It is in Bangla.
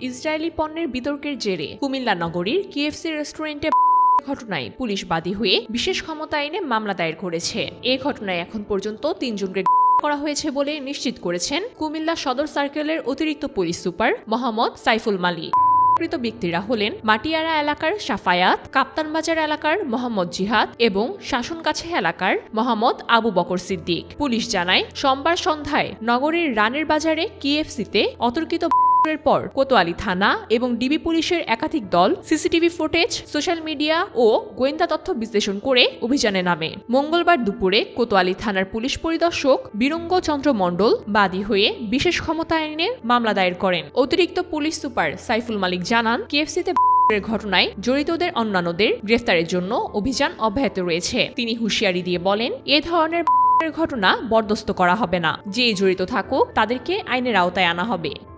ইসরায়েলি পণ্যের বিতর্কের জেরে কুমিল্লা নগরীর কিএফসি রেস্টুরেন্টে ঘটনায় পুলিশ বাদী হয়ে বিশেষ ক্ষমতা আইনে মামলা দায়ের করেছে। এ ঘটনায় এখন পর্যন্ত তিনজনকে করা হয়েছে বলে নিশ্চিত করেছেন কুমিল্লা সদর সার্কেলের অতিরিক্ত পুলিশ সুপার মোহাম্মদ সাইফুল মালিক। কৃত ব্যক্তিরা হলেন মাটিয়ারা এলাকার সাফায়াত, কাপ্তানবাজার এলাকার মোহাম্মদ জিহাদ এবং শাসনকাছে এলাকার মোহাম্মদ আবু বকর সিদ্দিক। পুলিশ জানায়, সোমবার সন্ধ্যায় নগরের রানের বাজারে কিএফসিতে অতর্কিত এর পর কোতোয়ালি থানা এবং ডিবি পুলিশের একাধিক দল, সিসিটিভি ফুটেজ, সোশ্যাল মিডিয়া ও গোয়েন্দা তথ্য বিশ্লেষণ করে অভিযানে নামে। মঙ্গলবার দুপুরে কোতোয়ালি থানার পুলিশ পরিদর্শক বীরঙ্গ চন্দ্র মণ্ডল বাদী হয়ে বিশেষ ক্ষমতা আইনে মামলা দায়ের করেন। অতিরিক্ত পুলিশ সুপার সাইফুল মালিক জানান, কেএফসিতে ঘটনায় জড়িতদের অন্যান্যদের গ্রেফতারের জন্য অভিযান অব্যাহত রয়েছে। তিনি হুঁশিয়ারি দিয়ে বলেন, এ ধরনের ঘটনা বরদস্ত করা হবে না। যে জড়িত থাকুক, তাদেরকে আইনের আওতায় আনা হবে।